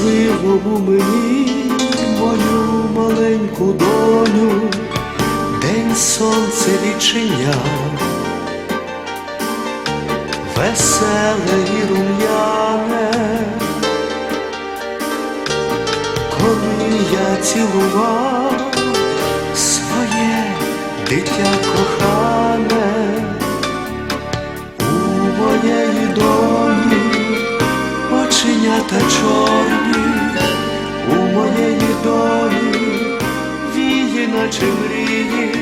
щасливому мені, мою маленьку доню, день сонце відчиняв, веселе і рум'яне, коли я цілував своє дитя кохане, у моєї доні оченята чорні, віє, мрії,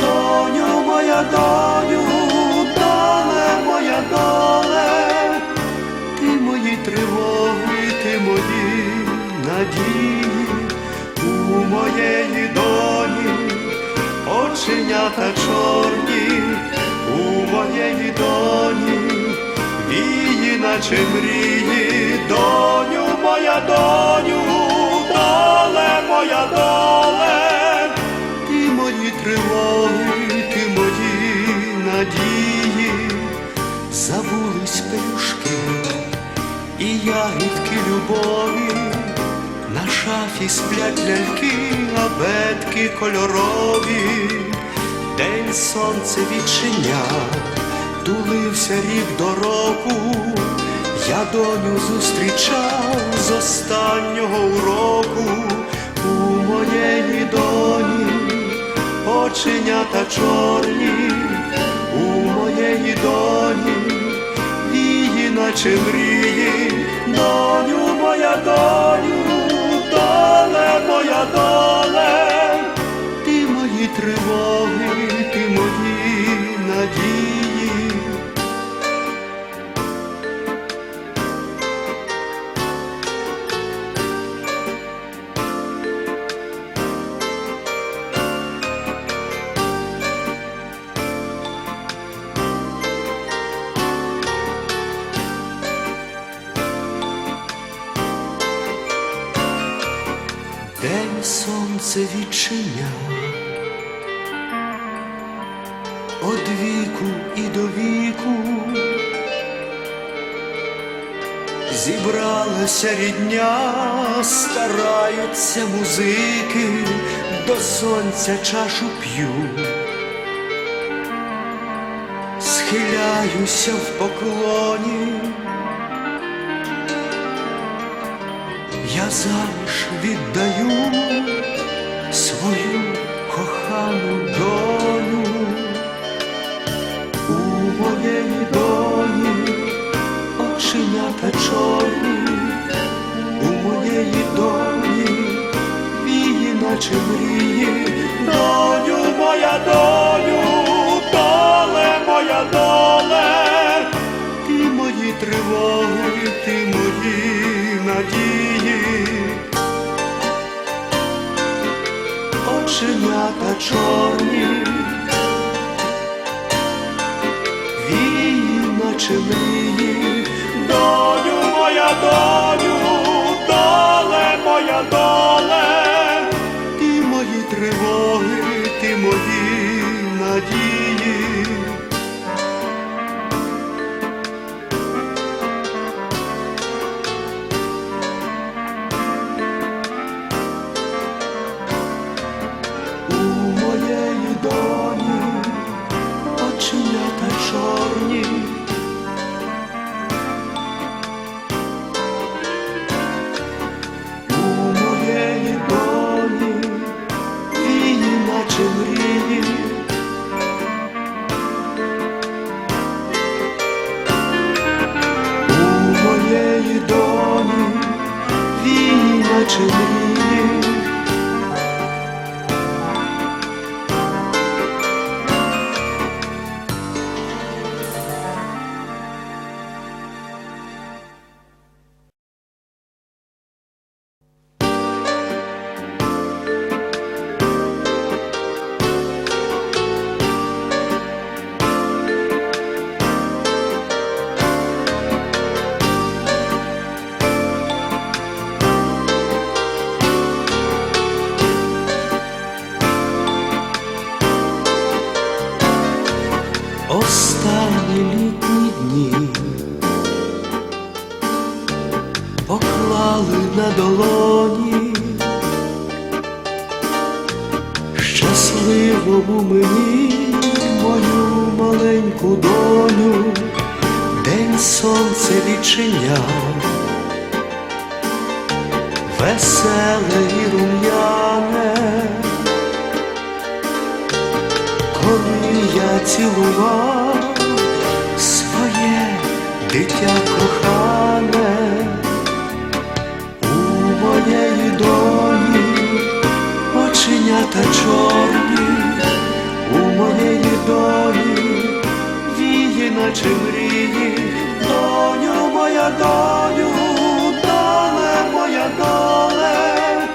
доню моя доню, доле моя доле, ти мої тривоги, ти мої надії, у моєї доні оченята чорні, у моєї доні, вії, наче мрії, доню моя доню, доле моя ти мої тривоги, ти мої надії, забулись пелюшки і ягідки любові. На шафі сплять ляльки, абетки кольорові, день сонце відчиняв, тулився рік до року, я доню зустрічав з останнього уроку. У моєї доні, оченята чорні, у моєї доні її наче мрії, сонце відчиняв, од віку і до віку зібралася рідня, стараються музики, до сонця чашу п'ю, схиляюся в поклоні. Я заміж віддаю свою кохану доню у моєї доні оченята чорні, у моєї доні вії, наче мрії, доню моя доню, доле моя доле, ти мої тривоги, оченята чорні, вії, наче мрії, доню лежали на долоні, щасливому мені мою маленьку доню, день сонце відчиняв, веселе і рум'яне, коли я цілував своє дитя кохане. Оченята чорні, у моєї доні віє, наче мрії, доню моя доню, доле моя доле,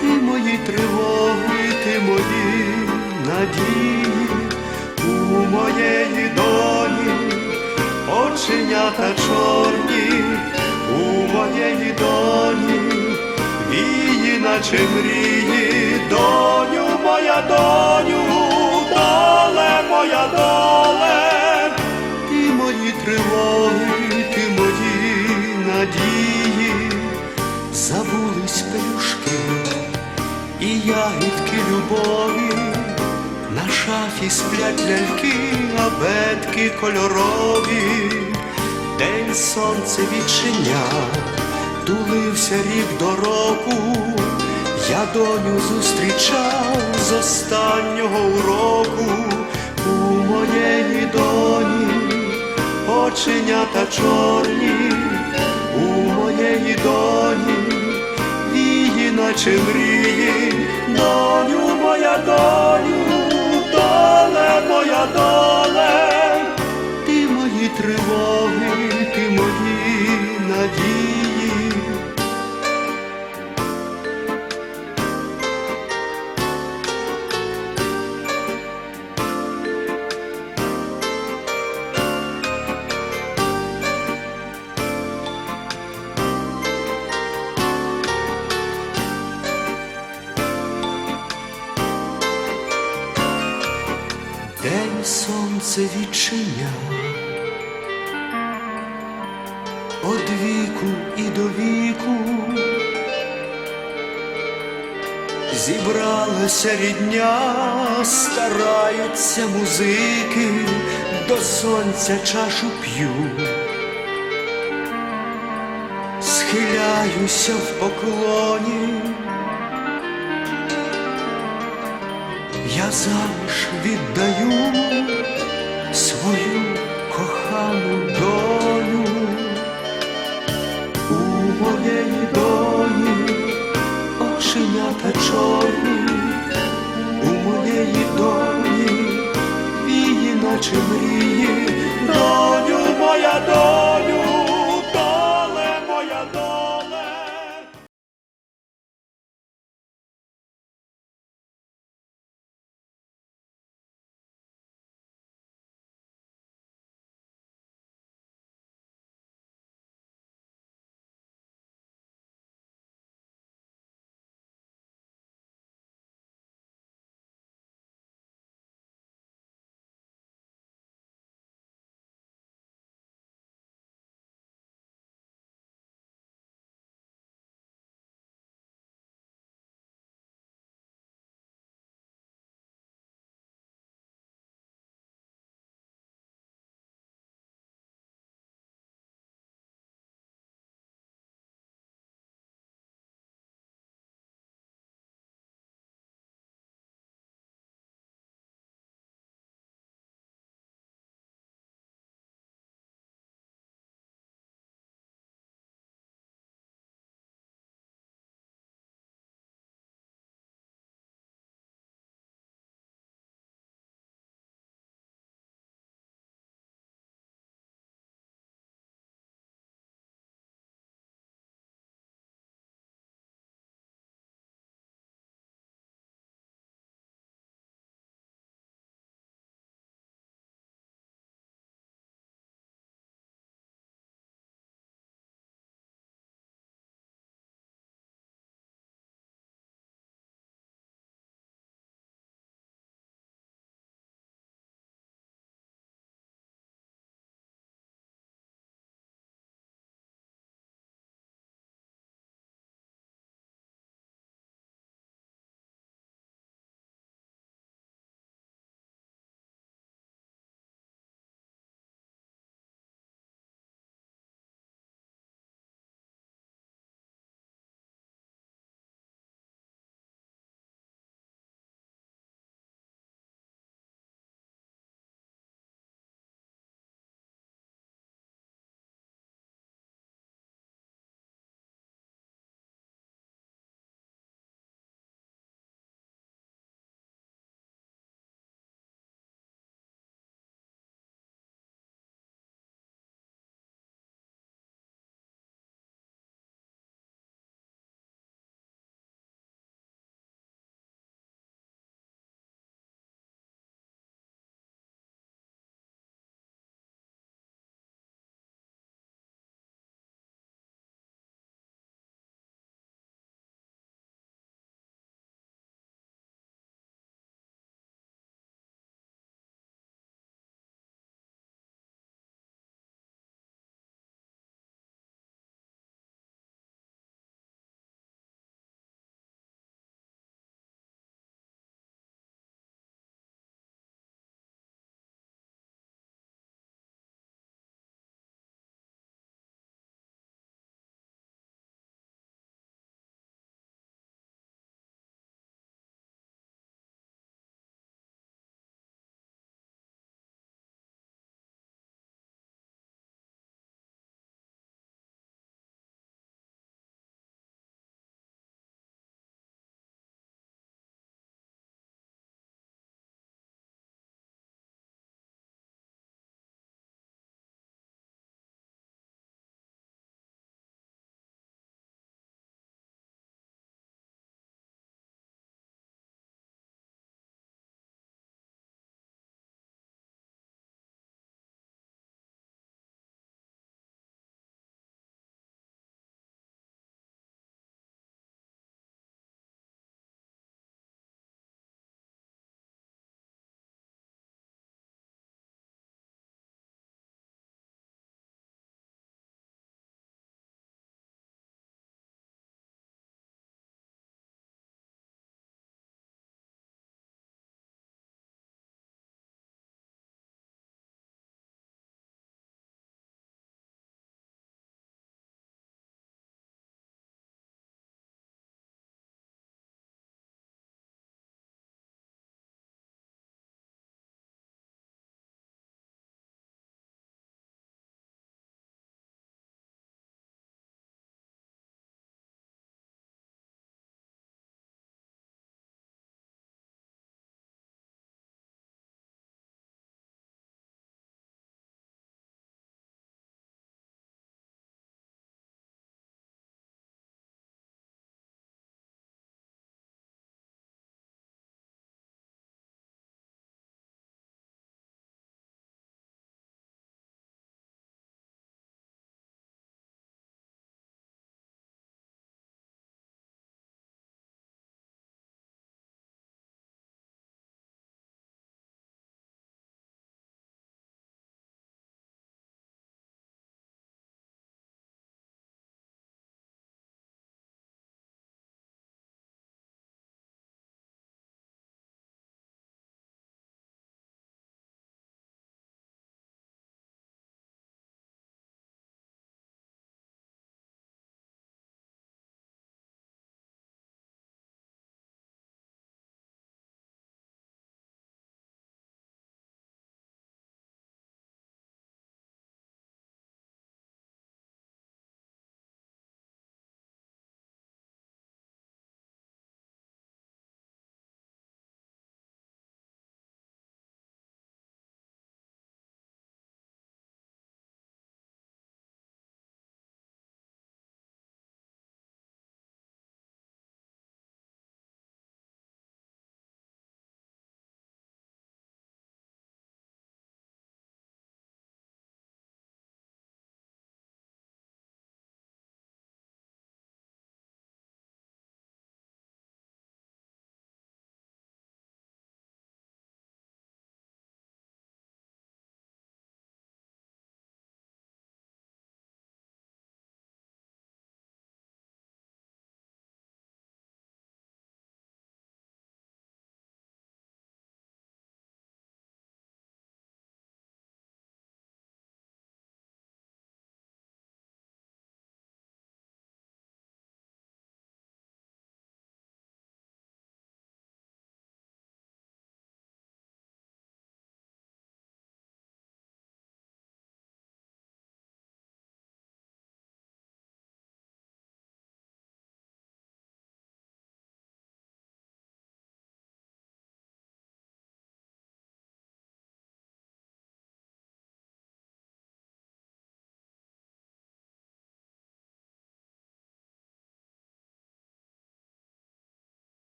ти мої тривоги, ти мої надії, у моєї доні оченята чорні, у моєї доні вії, наче мрії, шафі сплять ляльки, абетки кольорові, день сонце відчиняв, тулився рік до року, я доню зустрічав з останнього уроку. У моєї доні, оченята чорні, у моєї доні вії, наче мрії, доню моя доню, доле моя доле, сонце відчиняв, од віку і до віку зібралася рідня, стараються музики, до сонця чашу п'ю, схиляюся в поклоні. Я заміж віддаю свою кохану долю. У моєї долі, оченята чорні, у моєї долі її наче мрії, доню моя доля.